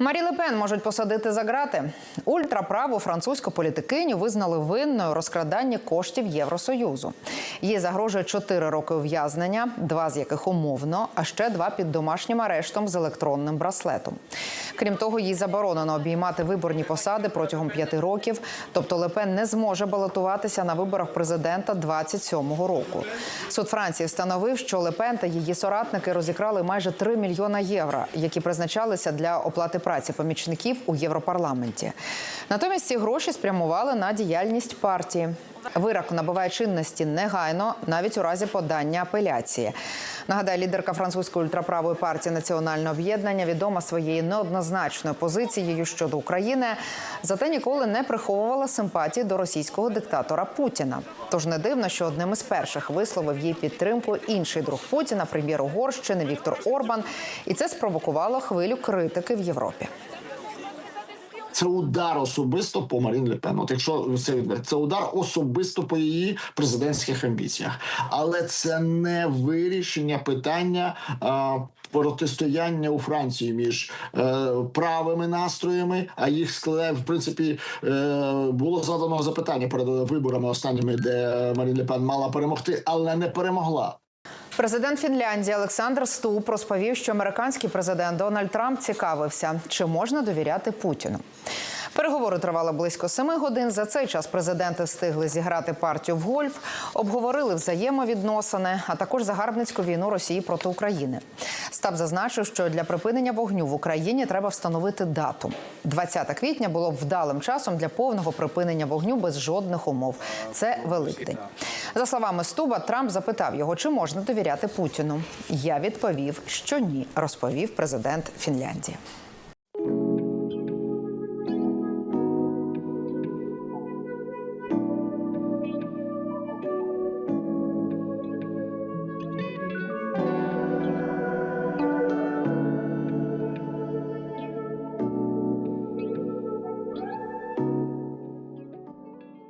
Марі Лепен можуть посадити за грати. Ультраправу французьку політикиню визнали винною у розкраданні коштів Євросоюзу. Їй загрожує 4 роки ув'язнення, два з яких умовно, а ще два під домашнім арештом з електронним браслетом. Крім того, їй заборонено обіймати виборні посади протягом п'яти років. Тобто Лепен не зможе балотуватися на виборах президента 27-го року. Суд Франції встановив, що Лепен та її соратники розікрали майже 3 мільйона євро, які призначалися для оплати помічників у Європарламенті. Натомість ці гроші спрямували на діяльність партії. Вирок набуває чинності негайно, навіть у разі подання апеляції. Нагадаю, лідерка французької ультраправої партії Національне об'єднання відома своєю неоднозначною позицією щодо України, зате ніколи не приховувала симпатії до російського диктатора Путіна. Тож не дивно, що одним із перших висловив їй підтримку інший друг Путіна, прем'єр Угорщини Віктор Орбан, і це спровокувало хвилю критики в Європі. Це удар особисто по Марін Лепен. От якщо це відбувається, це удар особисто по її президентських амбіціях, але це не вирішення питання а, протистояння у Франції між е, правими настроями. А їх складає в принципі е, було задано запитання перед виборами останніми, де Марін Лепен мала перемогти, але не перемогла. Президент Фінляндії Олександр Ступ розповів, що американський президент Дональд Трамп цікавився, чи можна довіряти Путіну. Переговори тривали близько семи годин. За цей час президенти встигли зіграти партію в гольф, обговорили взаємовідносини, а також загарбницьку війну Росії проти України. Стаб зазначив, що для припинення вогню в Україні треба встановити дату. 20 квітня було б вдалим часом для повного припинення вогню без жодних умов. Це Великдень. За словами Стуба, Трамп запитав його, чи можна довіряти Путіну. Я відповів, що ні, розповів президент Фінляндії.